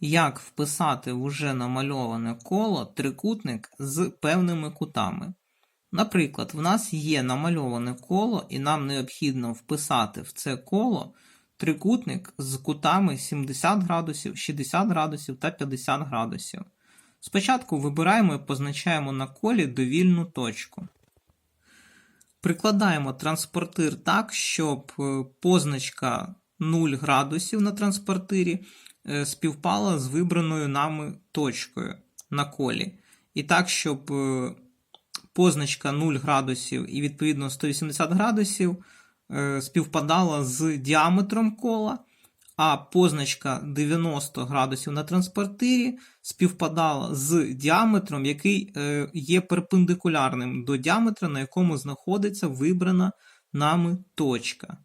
як вписати в уже намальоване коло трикутник з певними кутами. Наприклад, в нас є намальоване коло, і нам необхідно вписати в це коло трикутник з кутами 70 градусів, 60 градусів та 50 градусів. Спочатку вибираємо і позначаємо на колі довільну точку. Прикладаємо транспортир так, щоб е, позначка 0 градусів на транспортирі співпала з вибраною нами точкою на колі. І так, щоб е, позначка 0 градусів і відповідно 180 градусів е, співпадала з діаметром кола, а позначка 90 градусів на транспортирі співпадала з діаметром, який е, є перпендикулярним до діаметра, на якому знаходиться вибрана нами точка.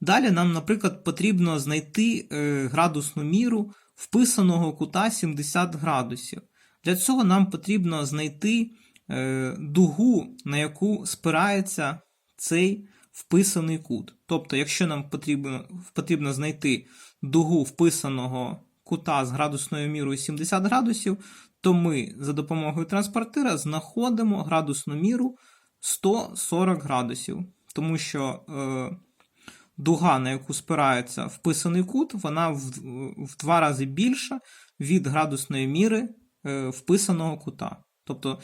Далі нам, наприклад, потрібно знайти е, градусну міру вписаного кута 70 градусів. Для цього нам потрібно знайти е, дугу, на яку спирається цей вписаний кут. Тобто, якщо нам потрібно, потрібно знайти дугу вписаного кута з градусною мірою 70 градусів, то ми за допомогою транспортира знаходимо градусну міру 140 градусів. Тому що е, дуга, на яку спирається вписаний кут, вона в, в два рази більша від градусної міри е, вписаного кута. Тобто,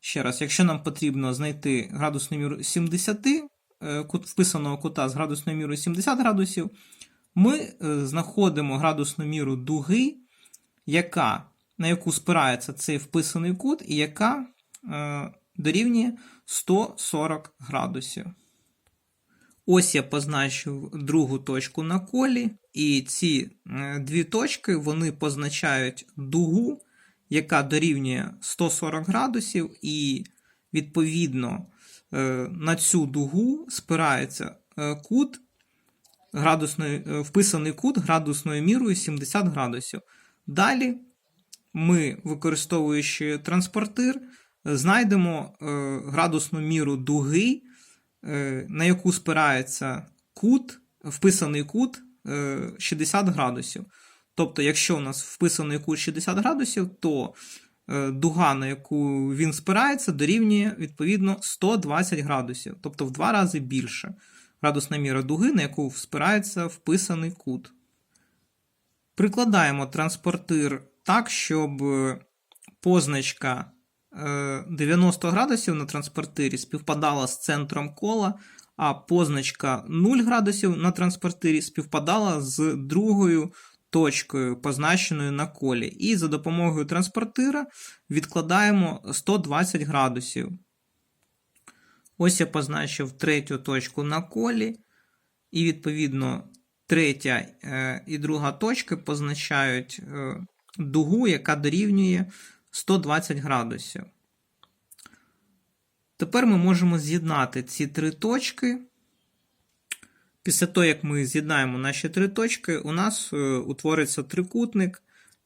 ще раз, якщо нам потрібно знайти градусну міру 70 е, кут, вписаного кута з градусною мірою 70 градусів, ми е, знаходимо градусну міру дуги, яка, на яку спирається цей вписаний кут, і яка е, дорівнює 140 градусів. Ось я позначив другу точку на колі, і ці е, дві точки вони позначають дугу, яка дорівнює 140 градусів, і відповідно е, на цю дугу спирається е, кут градусної, вписаний кут градусною мірою 70 градусів. Далі ми, використовуючи транспортир, знайдемо градусну міру дуги, на яку спирається кут, вписаний кут е, 60 градусів. Тобто, якщо у нас вписаний кут 60 градусів, то е, дуга, на яку він спирається, дорівнює відповідно 120 градусів, тобто в два рази більше градусна міра дуги, на яку спирається вписаний кут. Прикладаємо транспортир так, щоб е, позначка е, 90 градусів на транспортирі співпадала з центром кола, а позначка 0 градусів на транспортирі співпадала з другою точкою, позначеною на колі. І за допомогою транспортира відкладаємо 120 градусів. Ось я позначив третю точку на колі, і, відповідно, третя е, і друга точки позначають е, дугу, яка дорівнює 120 градусів. Тепер ми можемо з'єднати ці три точки. Після того, як ми з'єднаємо наші три точки, у нас е, утвориться трикутник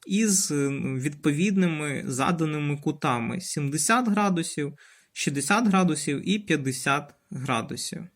із е, відповідними заданими кутами 70 градусів, 60 градусів і 50 градусів.